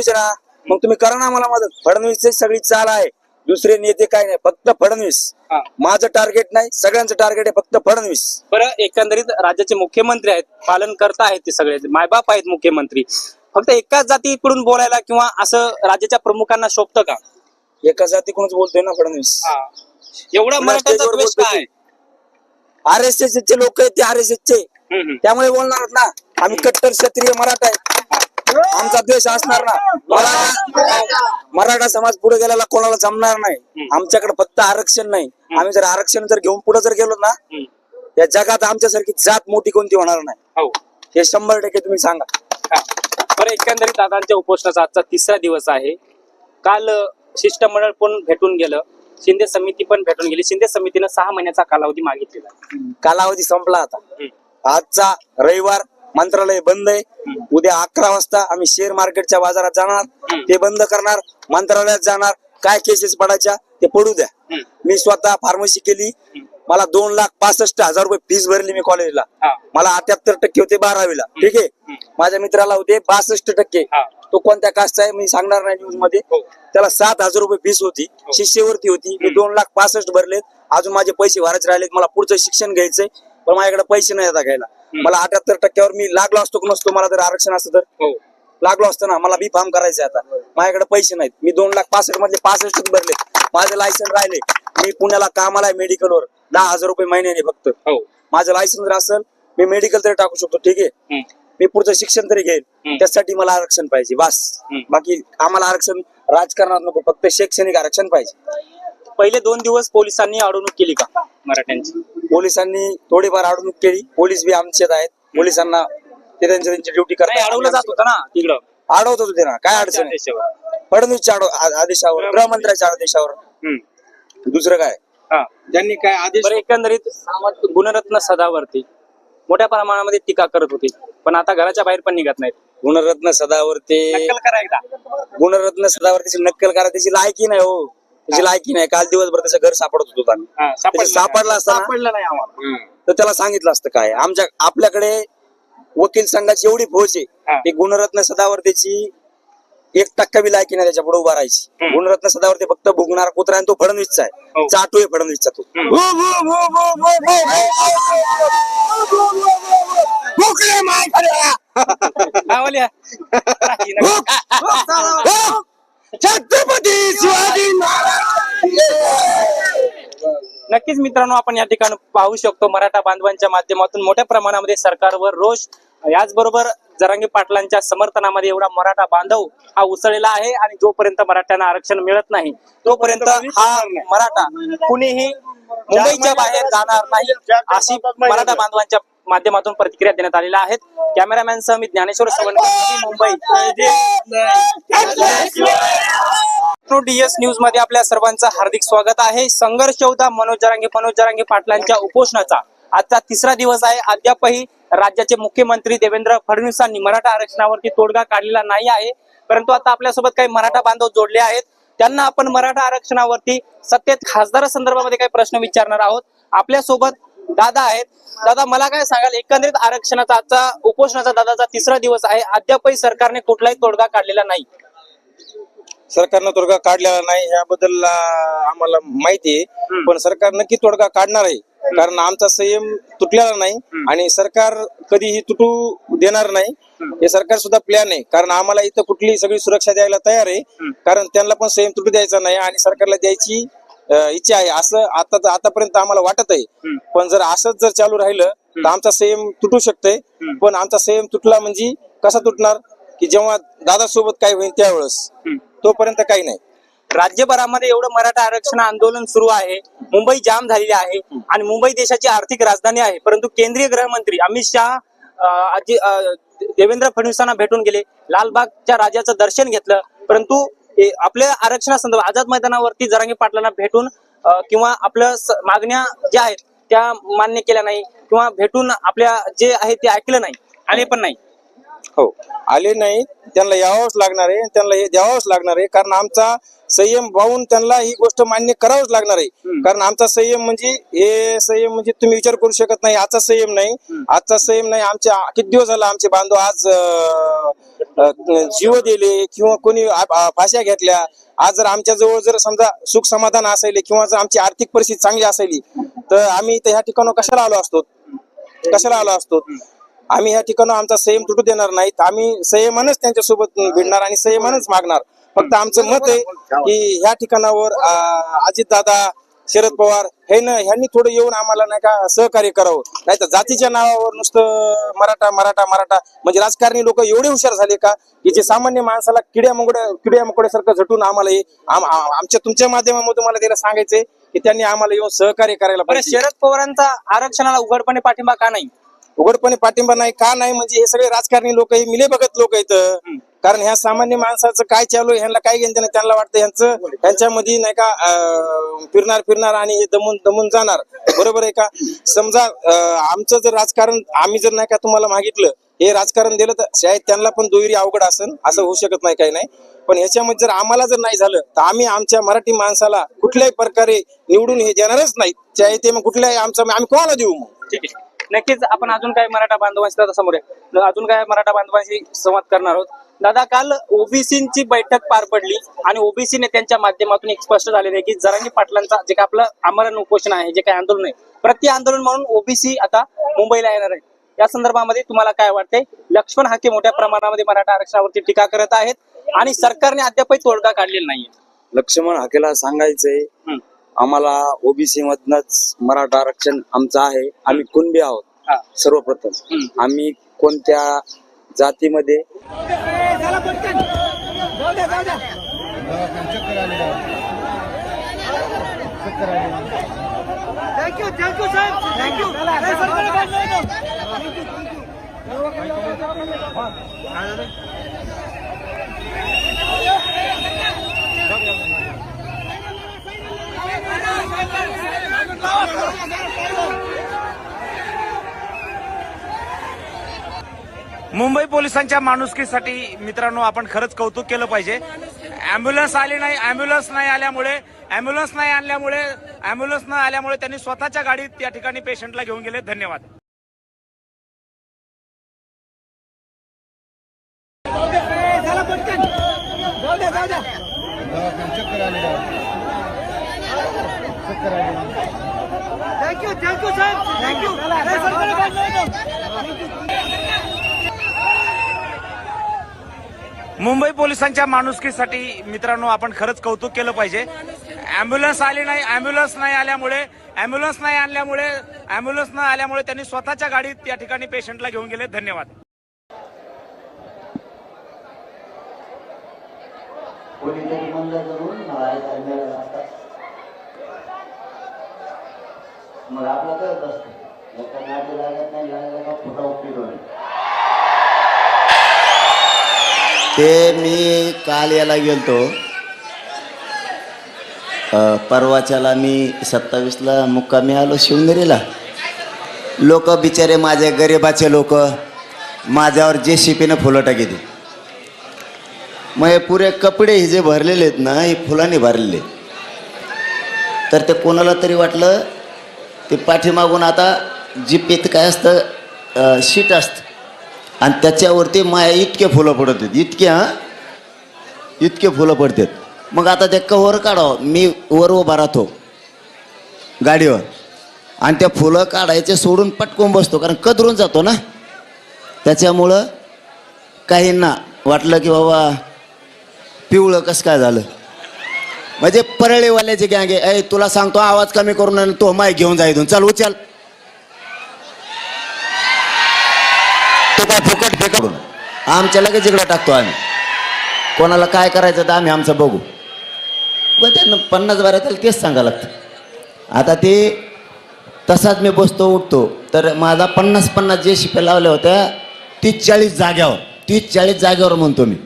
ना मग तुम्ही करा ना मला मदत. फडणवीसची सगळी चाल आहे. दुसरे नेते काय नाही फक्त फडणवीस. हा. माझं टार्गेट नाही सगळ्यांचं टार्गेट आहे फक्त फडणवीस. बरं एकंदरीत राज्याचे मुख्यमंत्री आहेत पालन करता आहेत ते सगळे. मायबाप आहेत मुख्यमंत्री. फक्त एकाच जातीकडून बोलायला किंवा असं राज्याच्या प्रमुखांना शोभतं का? एका जातीकडूनच बोलतोय ना फडणवीस. एवढा मराठ्याचा स्टेजवर द्वेष बोलतोय काय? ते. आर एस एस चे लोक आहेत ते आर एस एस चे. हम्म, हम्म. त्यामुळे बोलणार ना. आम्ही कट्टर क्षत्रिय मराठा आहे आमचा द्वेष असणार ना. मला मराठा समाज पुढे गेलेला कोणाला जमणार नाही. आमच्याकडे फक्त आरक्षण नाही. आम्ही जर आरक्षण जर घेऊन पुढे जर गेलो ना. या जगात आमच्यासारखी जात मोठी कोणती होणार नाही. हो. हे शंभर टक्के तुम्ही सांगा. बरं एकंदरीत दादांच्या उपोषणाचा आजचा तिसरा दिवस आहे. काल शिष्टमंडळ पण भेटून गेलं. शिंदे समिती पण भेटून गेली. शिंदे समितीनं सहा महिन्याचा कालावधी मागितलेला. कालावधी संपला आता. आजचा रविवार मंत्रालय बंद आहे. उद्या अकरा वाजता आम्ही शेअर मार्केटच्या बाजारात जाणार ते बंद करणार मंत्रालयात जाणार काय केसेस पडायच्या ते पडू द्या. मी स्वतः फार्मसी केली. मला दोन लाख पासष्ट हजार रुपये फीस भरली मी कॉलेजला हा. मला अठ्याहत्तर टक्के होते बारावीला. ठीक आहे? माझ्या मित्राला होते बासष्ट टक्के. हा. तो कोणत्या कास्टचा आहे मी सांगणार नाही न्यूजमध्ये. हो. त्याला सात हजार रुपये फीस होती. शिष्यवृत्ती होती. मी दोन लाख पासष्ट भरलेत. अजून माझे पैसे भरायचे राहिलेत. मला पुढचं शिक्षण घ्यायचंय. पण माझ्याकडे पैसे नाही आता घ्यायला. मला अठ्याहत्तर टक्क्यावर मी लागलो असतो की नसतो मला जर आरक्षण असतं तर? हो. लागलो असतं ना मला बी फार्म करायचंय आता. माझ्याकडे पैसे नाहीत. मी दोन लाख पासष्ट मधले पासष्ट भरले. माझं लायसन राहिले. मी पुण्याला कामाला आहे मेडिकलवर दहा हजार रुपये महिन्याने फक्त. हो. माझं लायसन जर असेल मी मेडिकल तरी टाकू शकतो ठीक आहे. मी पुढचं शिक्षण तरी घेईल. त्यासाठी मला आरक्षण पाहिजे बस. बाकी आम्हाला आरक्षण राजकारणात नको फक्त शैक्षणिक आरक्षण पाहिजे. पहिले दोन दिवस पोलिसांनी अडवणूक केली का मराठ्यांची? पोलिसांनी थोडीफार अडवणूक केली. पोलीस बी आमचेच आहेत. पोलिसांना ते त्यांची त्यांची ड्युटी करतात. अडवलं जात होतं ना तिकडं. अडवत होते ना. काय अडचण आहे? फडणवीसच्या आदेशावर गृहमंत्र्याच्या आदेशावर. दुसरं काय? हा. त्यांनी काय आदेश बरं एकंदरीत गुणरत्न सदावरती मोठ्या प्रमाणामध्ये टीका करत होती पण आता घराच्या बाहेर पण निघत नाहीत. गुणरत्न सदावरते नक्कल करा एकदा. गुणरत्न सदावरतीची नक्कल करा त्याची लायकी नाही हो. त्याची लायकी नाही काल दिवसभर त्याचं घर सापडत होतो आम्ही हा, सापडलं त्याचं सापडलं नाही आम्हाला तर त्याला सांगितलं असतं काय आमच्या आपल्याकडे वकील संघाची एवढी फौज हा. आहे की गुणरत्न सदावरतेची एक टक्का बी लायकी नाही त्याच्या पुढे उभा राहायची हम्म. गुणरत्न सदावरते फक्त भुगणार कुत्रा आणि तो फडणवीसचा हो. आहे चाटू आहे फडणवीसचा तो हम्म. भु- भु- भु- भु- भु- भु- भु- भु- भु- भु- भु- भुकले नक्कीच मित्रांनो आपण या ठिकाणी पाहू शकतो मराठा बांधवांच्या माध्यमातून मोठ्या प्रमाणामध्ये सरकारवर रोष. याचबरोबर जरांगी पाटलांच्या समर्थनामध्ये एवढा मराठा बांधव हा उसळलेला आहे आणि जोपर्यंत मराठ्यांना आरक्षण मिळत नाही तोपर्यंत हा मराठा कुणीही मुंबईच्या बाहेर जाणार नाही अशी मराठा बांधवांच्या माध्यमातून प्रतिक्रिया देण्यात आलेल्या आहेत. कॅमेरामॅन सह मी ज्ञानेश्वर सवंत मुंबई. डीएस न्यूजमध्ये आपल्या सर्वांचं हार्दिक स्वागत आहे. संघर्ष होता मनोज जरांगे मनोज जरांगे पाटलांच्या उपोषणाचा. आजचा तिसरा दिवस आहे. अद्यापही राज्याचे मुख्यमंत्री देवेंद्र फडणवीसांनी मराठा आरक्षणावरती तोडगा काढलेला नाही आहे. परंतु आता आपल्यासोबत काही मराठा बांधव जोडले आहेत. त्यांना आपण मराठा आरक्षणावरती सत्तेत खासदारा संदर्भामध्ये काही प्रश्न विचारणार आहोत. आपल्यासोबत दादा आहेत. दादा मला काय सांगाल? एकंदरीत आरक्षणाचा आजचा उपोषणाचा दादाचा तिसरा दिवस आहे. अद्यापही सरकारने कुठलाही तोडगा काढलेला नाही. सरकारनं तोडगा काढलेला नाही याबद्दल आम्हाला माहिती आहे. पण सरकार नक्की तोडगा काढणार आहे. कारण आमचा संयम तुटलेला नाही आणि सरकार कधीही तुटू देणार नाही. हे सरकार सुद्धा प्लॅन आहे. कारण आम्हाला इथं कुठली सगळी सुरक्षा द्यायला तयार आहे. कारण त्यांना पण संयम तुटू द्यायचा नाही आणि सरकारला द्यायची इच्छा आहे. असं आता आतापर्यंत आम्हाला वाटत आहे. पण जर असंच जर चालू राहिलं तर आमचा संयम तुटू शकतंय. पण आमचा संयम तुटला म्हणजे कसा तुटणार? की जेव्हा दादासोबत काय होईल त्यावेळेस. तोपर्यंत काही नाही. राज्यभरामध्ये एवढं मराठा आरक्षण आंदोलन सुरू आहे. मुंबई जाम झालेली आहे आणि मुंबई देशाची आर्थिक राजधानी आहे. परंतु केंद्रीय गृहमंत्री अमित शहा देवेंद्र फडणवीसांना भेटून गेले. लालबागच्या राजाचं दर्शन घेतलं. परंतु आपल्या आरक्षणासंदर्भात आझाद मैदानावरती जरांगी पाटलांना भेटून किंवा आपल्या मागण्या ज्या आहेत त्या मान्य केल्या नाही किंवा भेटून आपल्या जे आहे ते ऐकलं नाही. आले पण नाही. हो. आले नाही त्यांना यावंच लागणार आहे त्यांना हे द्यावंच लागणार आहे. कारण आमचा संयम पाहून त्यांना ही गोष्ट मान्य करावंच लागणार आहे. कारण आमचा संयम म्हणजे हे संयम म्हणजे तुम्ही विचार करू शकत नाही आजचा संयम नाही. आजचा संयम नाही आमच्या किती दिवस झाला आमचे बांधव आज जीव दिले किंवा कोणी फाश्या घेतल्या. आज जर आमच्या जवळ जर समजा सुख समाधान असायले किंवा जर आमची आर्थिक परिस्थिती चांगली असायली तर आम्ही इथं ह्या ठिकाणी कशाला आलो असतो? कशाला आलो असतो? आम्ही ह्या ठिकाणी आमचा संयम तुटू देणार नाहीत. आम्ही संयमानच त्यांच्यासोबत भिडणार आणि संयमानच मागणार. फक्त आमचं मत आहे की ह्या ठिकाणावर अजित दादा शरद पवार हे न ह्यांनी थोडं येऊन आम्हाला नाही का सहकार्य करावं. नाही तर जातीच्या नावावर नुसतं मराठा मराठा मराठा. म्हणजे राजकारणी लोक एवढे हुशार झाले का की जे सामान्य माणसाला किड्या मकोड्या किड्या मकोड्यासारखं झटून आम्हाला आम- आम- आमच्या तुमच्या माध्यमामधून मला त्याला सांगायचंय की त्यांनी आम्हाला येऊन सहकार्य करायला पाहिजे. शरद पवारांचा आरक्षणाला उघडपणे पाठिंबा का नाही? उघडपणे पाठिंबा नाही का नाही म्हणजे हे सगळे राजकारणी लोक हे मिले बघत लोक आहेत. कारण ह्या सामान्य माणसाचं काय चालू आहे ह्यांना काय घेणं नाही त्यांना वाटतं ह्यांचं ह्यांच्यामध्ये नाही का फिरणार फिरणार आणि हे दमून दमून जाणार. बरोबर आहे का? समजा आमचं जर राजकारण आम्ही जर नाही का तुम्हाला मागितलं हे राजकारण दिलं तर शाळेत त्यांना पण दुहेरी अवघड असेल असं होऊ शकत नाही काही नाही. पण ह्याच्यामध्ये जर आम्हाला जर नाही झालं तर आम्ही आमच्या मराठी माणसाला कुठल्याही प्रकारे निवडून हे देणारच नाही. चाहे ते मग कुठल्याही आमचं आम्ही कोणाला देऊ मग? ठीक आहे. नक्कीच आपण अजून काय मराठा बांधवांशी दादा समोर आहे अजून काय मराठा बांधवांशी संवाद करणार आहोत. दादा काल ओबीसीची बैठक पार पडली आणि ओबीसी नेत्यांच्या माध्यमातून एक स्पष्ट झालेलं आहे की जरांगी पाटलांचा जे काय आपलं आमरण उपोषण आहे जे काही आंदोलन आहे प्रति आंदोलन म्हणून ओबीसी आता मुंबईला येणार आहे. या संदर्भामध्ये तुम्हाला काय वाटतंय? लक्ष्मण हाके मोठ्या प्रमाणामध्ये मराठा आरक्षणावरती टीका करत आहेत आणि सरकारने अद्यापही तोडगा काढलेला नाहीये. लक्ष्मण हाकेला सांगायचंय. आम्हाला ओबीसी मधनच मराठा आरक्षण आमचं आहे. आम्ही कुणबी आहोत. सर्वप्रथम. आम्ही कोणत्या जातीमध्ये थँक्यू थँक्यू साहेब थँक्यू मुंबई पोलिसांच्या माणुसकीसाठी मित्रांनो आपण खरंच कौतुक केलं पाहिजे. अँब्युलन्स आली नाही अँब्युलन्स नाही आल्यामुळे अँब्युलन्स नाही आणल्यामुळे अँब्युलन्स न आल्यामुळे त्यांनी स्वतःच्या गाडीत या ठिकाणी पेशंटला घेऊन गेले. धन्यवाद. जाऊ द्या थँक्यू थँक्यू साहेब थँक्यू मुंबई पोलिसांच्या माणुसकीसाठी मित्रांनो आपण खरंच कौतुक केलं पाहिजे. अँब्युलन्स आली नाही अँब्युलन्स नाही आल्यामुळे अँब्युलन्स नाही आणल्यामुळे अँब्युलन्स न आल्यामुळे त्यांनी स्वतःच्या गाडीत या ठिकाणी पेशंटला घेऊन गेले. धन्यवाद. कोणीतरी म्हणलं करून मला मग आपलं करत असतं. एका नाटी लागत नाही लागलं का फुटा उपयोग ते मी काल याला गेलतो. परवाच्याला मी सत्तावीसला मुक्कामी आलो शिवनेरीला. लोक बिचारे माझ्या गरिबाचे लोक माझ्यावर जे शिपीनं फुलं टाकली मग हे पुरे कपडे हे जे भरलेले आहेत ना हे फुलांनी भरलेले. तर ते कोणाला तरी वाटलं ते पाठीमागून आता जी पेत काय असतं शीट असतं. आणि त्याच्यावरती माया इतके फुलं पडत आहेत इतके हां? इतके फुलं पडतात. मग आता ते कव्हर काढावं. मी वर उभा राहतो गाडीवर. आणि त्या फुलं काढायचे सोडून पटकून बसतो कारण कदरून जातो ना. त्याच्यामुळं काहींना वाटलं की बाबा पिवळं कसं काय झालं? म्हणजे परळीवाल्याचे गँगे ऐ तुला सांगतो आवाज कमी करून तो माय घेऊन जा इथून. चल उचल. तो काय फुकट फेकडून आमच्या लगेच इकडं टाकतो आम्ही. कोणाला काय करायचं तर आम्ही आमचं बघू. मग त्यांना पन्नास बारा त्याला तेच सांगावं लागतं. आता ते तसाच मी बसतो उठतो. तर माझा पन्नास पन्नास जे शिप्या लावल्या होत्या तीस चाळीस जाग्यावर. तीस चाळीस जागेवर म्हणतो मी.